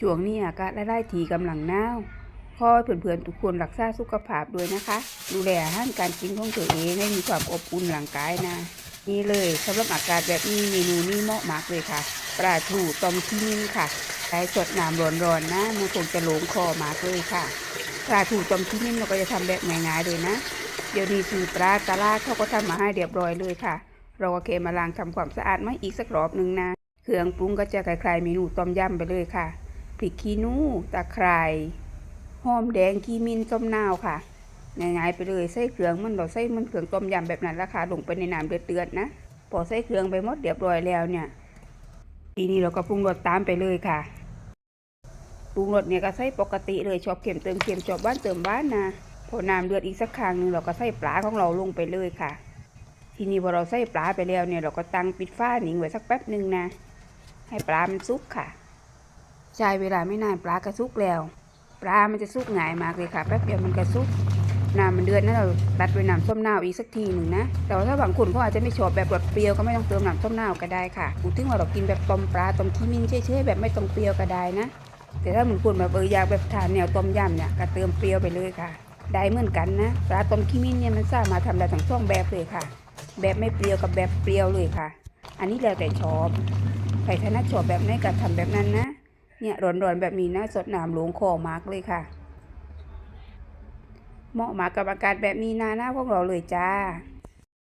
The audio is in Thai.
ช่วงนี้อากาศไล่ทีกำลังหนาวขอให้เพื่อนๆทุกคนรักษาสุขภาพด้วยนะคะ ดูแลอาหารการกินของตัวเองให้มีความอบอุ่นร่างกายนะ นี่เลยสำหรับอากาศแบบนี้เมนูนี้เหมาะมากเลยค่ะปลาทูต้มขี้มิ้นค่ะใช้สดน้ำร้อนๆนะมันคงจะหลงคอมากเลยค่ะปลาทูต้มขี้มิ้นเราก็จะทำแบบง่ายๆเลยนะ เดี๋ยวนี้คือปลาตลาดเขาก็ทำมาให้เรียบร้อยเลยค่ะ เราก็เคมาล้างทำความสะอาดมาอีกสักรอบหนึ่งนะเครื่องปรุงก็จะคล้ายๆเมนูต้มยำไปเลยค่ะ พริกขี้นูตะไคร้หอมแดงขี้มินส้มนาวค่ะง่ายๆไปเลยใส่เครื่องมันเราใส่มันเครื่องต้มยำแบบนั้นราคาลงไปในน้ำเดือดๆนะพอใส่เครื่องไปหมดเรียบร้อยแล้วเนี่ย ทีนี้เราก็ปรุงรสตามไปเลยค่ะปรุงรสเนี่ยก็ใส่ปกติเลยชอบเค็มเติมเค็มชอบบ้านเติมบ้านนะพอน้ำเดือดอีกสักครั้งหนึงเราก็ใส่ปลาของเราลงไปเลยค่ะ ทีนี้พอเราใส่ปลาไปแล้วเนี่ยเราก็ตั้งปิดฝ้าหนิงไว้สักแป๊บหนึ่งนะ ให้ปลามันสุกค่ะ ใช้เวลาไม่นานปลาก็สุกแล้ว ปลามันจะสุกง่ายมากเลยค่ะแป๊บเดียวมันก็สุกน้ำมันเดือดนะเราตัดด้วยน้ำส้มนาวอีกสักทีหนึ่งนะ แต่ว่าถ้าบางคนเขาอาจจะไม่ชอบแบบรสเปรี้ยวก็ไม่ต้องเติมน้ำส้มนาวก็ได้ค่ะพูถึงว่าเรากินแบบต้มปลาต้มขี้มิ้นเฉยๆแบบไม่ต้องเปรี้ยวก็ได้นะ แต่ถ้าเหมือนคนแบบเอออยากแบบทานแนวต้มยำเนี่ยก็เติมเปรี้ยวไปเลยค่ะ ได้เหมือนกันนะปลาต้มขี้มิ้นเนี่ยมันสามารถทำได้ทั้งสองแบบเลยค่ะ แบบไม่เปรี้ยวกับแบบเปรี้ยวเลยค่ะ อันนี้แล้วแต่ชอบใครถนัดชอบแบบไหนก็ทำแบบนั้นนะ เนี่ยร้อนๆแบบนี้นะสดน้ำหลวงคอมากเลยค่ะ เหมาะมากกับอากาศแบบนี้นาหน้าพวกเราเลยจ้า